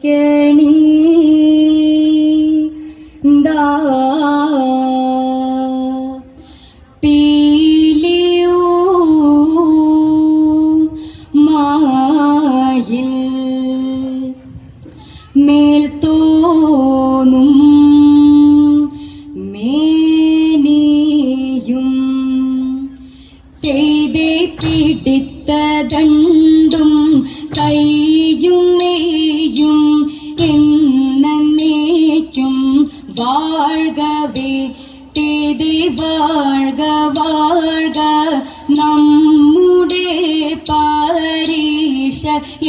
Yeah. வாழவே தேதி வாழ்க வாழ்க. நம்முடைய பாரீஷ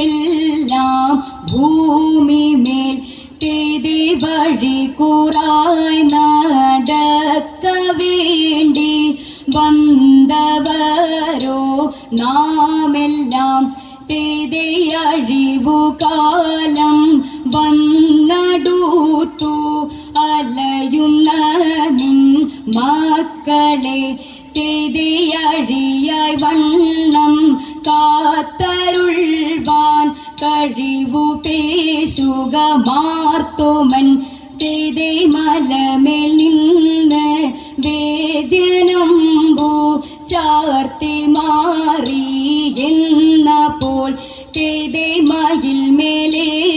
எல்லாம் பூமி மேல் தேதி வழி கூறாய் நடக்க வேண்டி வந்தவரோ நாமெல்லாம் தேதி அழிவு கா മക്കളെ തേതെ അഴിയായി വണ്ണം കാത്തരുൾവാൻ കഴിവു പേശുക മാർത്തോമൻ. തേതെ മലമേൽ നിന്ന് വേദ്യനമ്പോ ചാർത്തി മാറി എന്നപ്പോൾ തേതെ മയിൽ മേലേറി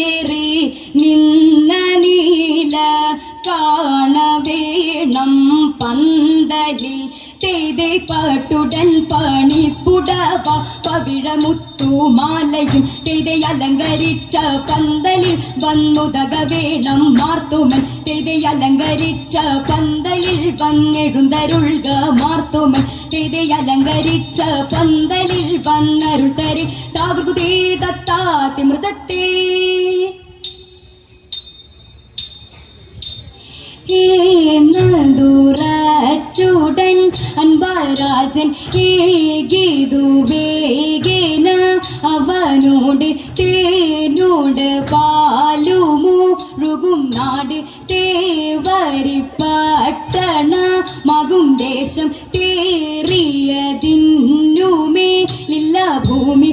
പന്തലിൽ തേതേ പാട്ടുടൻ പണിപ്പുടവ പവിഴമുത്തു മാലയും തേതെ അലങ്കരിച്ച പന്തലിൽ വന്നുതക വേണം മാർത്തുമൻ. തേതെ അലങ്കരിച്ച പന്തലിൽ വന്നെഴുന്തരുൾക മാർത്തുമൻ. തേതെ അലങ്കരിച്ച പന്തലിൽ വന്നരുൾ തരി. താവൃകുതേ ദത്താതി മൃതത്തേ അൻപരാജൻ ഏകിതു വേഗേന അവനോട് തേനോട് പാലുമുഴുകും നാട് തേവരി പട്ടണ മകും ദേശം തേറിയതിന്നുമേലില്ല ഭൂമി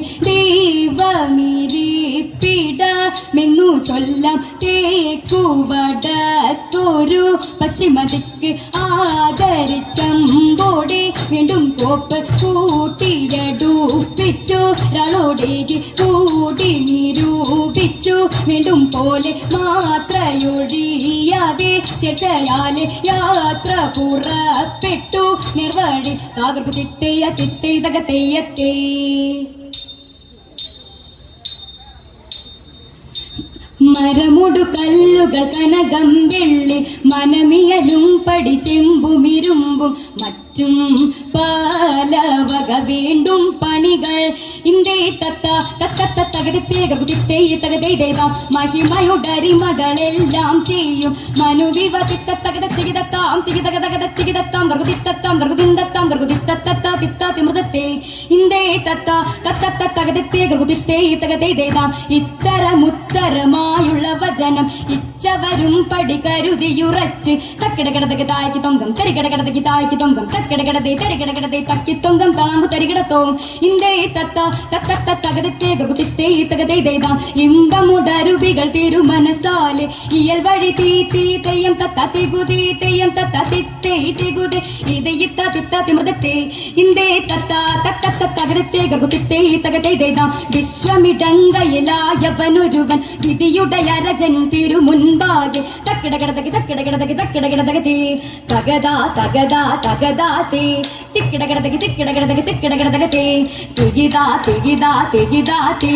ദൈവമിരിപ്പിടമെന്നു ചൊല്ലാം തേക്കുവടത്തൊരു പശ്ചിമതിക്ക് ആദരിച്ചമ്പോടെ വീണ്ടും കോപ്പ് കൂട്ടിയടുപ്പിച്ചു. ഒരാളോടേക്ക് കൂടി നിരൂപിച്ചു. വീണ്ടും പോലെ മാത്രയൊഴിയാതെ ചേട്ടയാലെ യാത്ര പുറപ്പെട്ടു. നിർവഴി താകർപ്പ് തിട്ടയ തിട്ടേതക മരമുടു കല്ലുകൾ കനകം വെള്ളി മനമിയലും പടി ചെമ്പുമിരുമ്പും മറ്റും പാലവക വീണ്ടും പണികൾ ഇന്ദേ തത്ത തത്ത തകരത്തേ ഗകുതിത്തേ മഹിമയുടരി മകളെല്ലാം ചെയ്യും. മനുവിവ തിത്ത തകത തികിതത്താം തികിതക തകത തികിതത്താം. ഗർഗുതിത്തത്താം ഗർഗുതിന്തത്താം ഗർഗുതിത്തത്ത തിത്ത തിമൃതത്തെ. ഇന്ദേ തത്ത തത്ത തകതത്തേ ഗർഗുതിത്തേ തകതേതാം ഇത്തരമുത്തരമായുള്ള വചനം ഇച്ചവരും പടി കരുതിയുറച്ച്. തക്കിടകിടതക്ക് തായ്ക്ക് തൊങ്കം തരികിടകിടതക്ക് തായ്ക്ക് തൊങ്കം. തക്കിടകിടതേ തരികിടകിടതേ തക്കി തൊങ്കം തളാമ്പു തരികിടത്തോം ഇന്ദേ തത്ത തത്ത തകതത്തെ ഗുരുതിത്തേ തകതേതാം ഇമ്പമുടരുവികൾ തിരുമനസാലെ ഇയൽ വഴി തീ തീ തെയ്യം തത്ത തികുതി തെയ്യം തത്ത തിത്തേ തികുതി ഇത് ഇത്ത തിത്ത തിമൃതത്തെ. ഇന്ദേ തത്ത തത്ത തകരത്തെ ഗർഭത്തിത്തേ തകതേതാം വിശ്വമിടങ്കയിലായവനൊരുവൻ വിധിയുടയരജൻ തിരുമുൻപാകെ. തക്കിടകിടതകി തക്കിടകിടതകി തക്കിടകിടതകതി തകതാ തകതാ തകതാ തേ. തിക്കിടകിടതകി തിക്കിടകിടതകി തിക്കിടകിടതകതി തികിതാ തികിതാ തികിതാ തേ.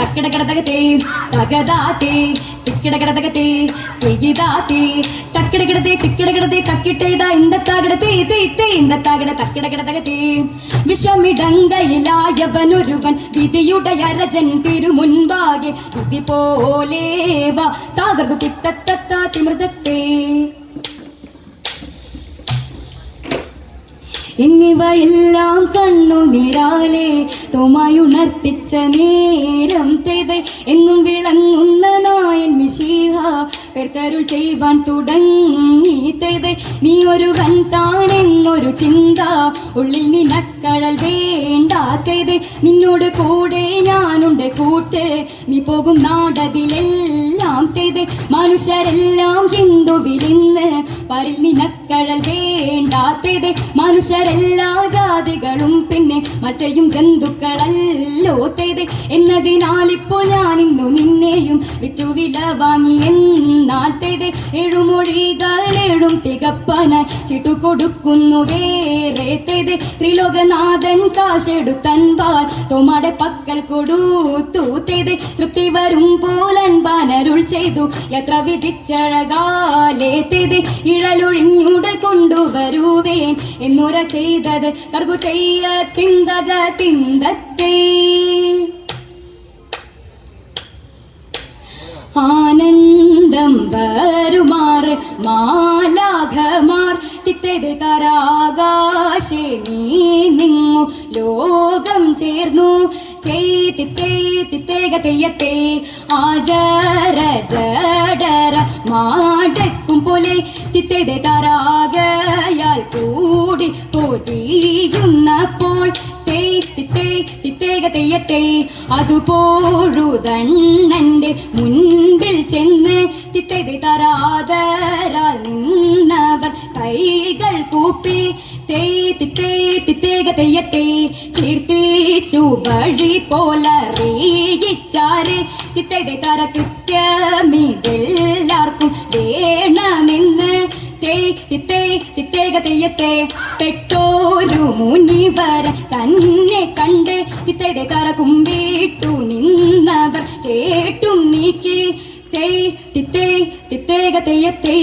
തക്കിടകിടതകതി തകതാ തേ. തികിതാ തേ. തക്കിടകിടതേ തിക്കിടകിടതേ തക്കിട്ടേതാ ഇന്തത്താകിടത്തേ തേ തേ. ഇന്തത്താകിട തക്കിടകിടതകതി വിശ്വമിടങ്കയിലായവനൊരുവൻ വിധിയുടയരജൻ തിരുമുൻപാകെ വിധി പോലെ വാ താകർക്കു തിത്തത്ത തിമൃതത്തെ എന്നിവയെല്ലാം കണ്ണുനീരാലെ തോമായുണർത്തിച്ച നേരം തേത്. എന്നും വിളങ്ങുന്ന നായൻ മിശീഹ പെരുത്തരുൾ ചെയ്യുവാൻ തുടങ്ങി തേത്. നീ ഒരുവൻ താനെന്നൊരു ചിന്ത ഉള്ളിൽ നിനക്കഴൽ വേണ്ടാത്തത് നിന്നോട് കൂടെ ഞാനുണ്ട് കൂട്ട് നീ പോകും നാടതിലെല്ലാം തേത്. മനുഷ്യരെല്ലാം ഹിന്ദു ഹിന്ദുവിലിന്ന് പരിൽ വേണ്ടാത്തത് മനുഷ്യരെല്ലാ ജാതികളും പിന്നെ മച്ചയും ജന്തുക്കളല്ലോത്തത് എന്നതിനാൽ ഇപ്പോൾ ഞാൻ ഇന്നു നിന്നെയും വിറ്റുവില വാങ്ങി എന്നാൽത്തേത് എഴുമൊഴികളും തികപ്പന ചിട്ടു കൊടുക്കുന്നു വേറേത്തേത് ത്രിലോകനാഥൻ കാശെടുത്തൻ പാൽ തോമാടെ പക്കൽ തേത്. തൃപ്തി വരും പോലൻ ബാനരുൾ ചെയ്തു. എത്ര വിധിച്ചഴകാലേത്തേത് ഇഴലൊഴിഞ്ഞുടൽ കൊണ്ടുവരുവേൻ എന്നുര ചെയ്തത് കർഗു ചെയ്യ തിന്തക തിന്തത്തേ ആനന്ദം വരുമാർ മാലാഘമാർ തിത്തേത് തരാകാശേ നീ നിങ്ങു ലോകം ചേർന്നു. തേ തിത്തേ തിത്തേക തെയ്യത്തേ ആചാരജ പോലെ തിത്തേത് തരാകയാൽ കൂടി പൊതിയുന്നപ്പോൾ തേയ് തിത്തേ തിത്തേക തെയ്യത്തേ അതുപോഴുതണ്ണന്റെ മുൻപിൽ ചെന്ന് തിത്തേത് തരാതരാൽ നിന്നവർ കൈകൾ കൂപ്പി തേയ് തിത്തേ തിത്തേക തെയ്യത്തേ കീർത്തിച്ചു വഴി പോലറിയിച്ചാരെ തിത്തേത് തര കൃത്യമിതെല്ലാവർക്കും വേണമെന്ന്. തെയ്യത്തെ പെട്ടോരു മുനിവര തന്നെ കണ്ട് തിത്തേതെ തറ കുമ്പിട്ടു നിന്നവർ കേട്ടും നീക്കി. തേ തിത്തേ തിത്തേക തെയ്യത്തേ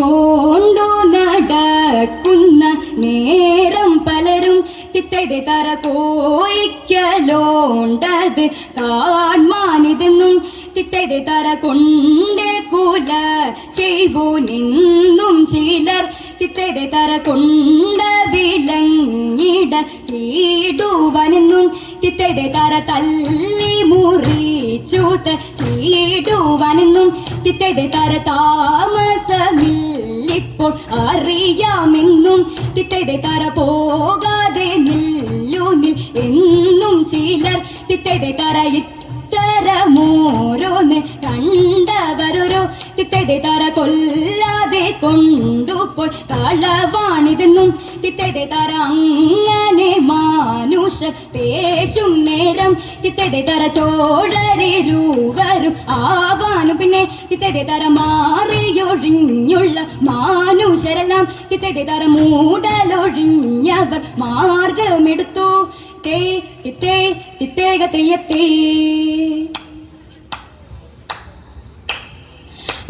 കൊണ്ടു നടക്കുന്ന പലരും തിത്തൈതെ തറ കോയിക്കലോണ്ടത് കാൺമാനിതെന്നും തിത്തൈതെ തറ കൊണ്ട് കൂല ചെയ്വോ നിന്നും ചിലർ തിത്തൈതെ തറ കൊണ്ട് വിലങ്ങിട കീടുവനെന്നും തിത്തൈതെ തറ തല്ലി മുറിച്ചൂത്ത ചീടുവനെന്നും തിത്തൈതെ തറ താമസമില്ലിപ്പോൾ അറിയാമെന്നും തിത്തൈതെ തറ പോകാതെ തിത്തൈതെ തറ ഇത്തരമോരോന്ന് കണ്ടവരൊരോ തിത്തൈതെ തറ കൊല്ലാതെ കൊണ്ടുപോയി കളവാണിതെന്നും തിത്തൈതെ തറ അങ്ങനെ മാനുഷ പേശും നേരം തിത്തൈതെ തറ ചോഴരൂവരും ആവാനും പിന്നെ തിത്തൈതെ തറ മാറിയൊഴിഞ്ഞുള്ള മാനുഷരെല്ലാം തിത്തൈതെ തറ മൂടലൊഴിഞ്ഞവർ മാർഗമെടുത്തു. തേ തിത്തേ തിത്തേക തെയ്യത്തേ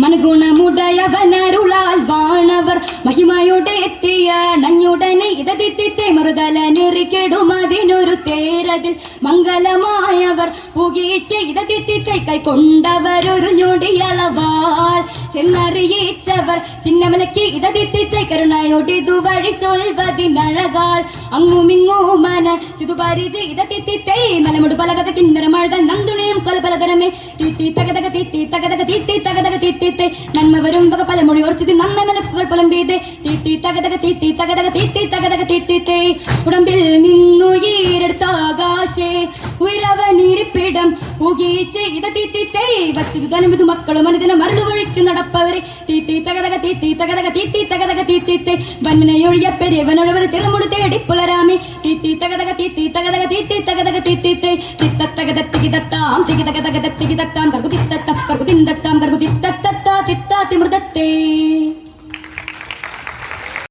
മനുഗുണമുടയവനരുളാൽ വാണവർ മഹിമയോടെ എത്തിയ നഞ്ഞുടനെ ഇടതിത്തിത്തെ മറുതല നെറിക്കെടുമതിനൊരു തേരതിൽ മംഗലമായവർ. പുകീച്ച് ഇടതിത്തിത്തെ കൈക്കൊണ്ടവരൊരു ഞൊടിയളവാൽ ചെന്നറിയിച്ചവർ ചിന്നമലയ്ക്ക് ഇതതിത്തിത്തെ കരുണയോടെ ഇതുവഴി ചൊൽവതിനഴകാൽ അങ്ങുമിങ്ങുമന സിതുപാരിജ് ഇതത്തിത്തിത്തെ നലമുട് പലകത കിന്നര മഴ നന്ദുണയും കൊലപലകരമേ. തിത്തി തകതക തിത്തി തകതക തിത്തി തകതക തിത്തിത്തെ നന്മ വരും വക പലമൊഴി ഓർച്ചിത് നന്ന വിലക്കുകൾ പുലമ്പീത്. തിത്തി തകതക തിത്തി തകതക തിത്തി തകതക തിത്തിത്തെ ഉടമ്പിൽ നിന്നു ഈരെടുത്താകാശേ ഉയരവനിരിപ്പിടം പുകീച്ച് ഇത തിത്തിത്തെ വച്ചത് ധനമിതു മക്കളും അനുദിന മരളു വഴിക്കു നടപ്പവരെ തിത്തി തകതക തിത്തി തകതക തിത്തി തകതക തിത്തിത്തെ വന്നനയൊഴിയ പെരുവനൊഴവർ തിറമുടു തേടി പുലരാമി തിത്തി തകതക തിത്തി തകതക തിത്തി തകതക തിത്തിത്തെ തിത്തത്തകത തികിതത്താം തികിതകതകത തികിതത്താം കർഗു തിത്തത്താം കർഗു തിന്തത്താം കർഗു തിത്തത്തത്താ തിത്താ തിമൃതത്തേ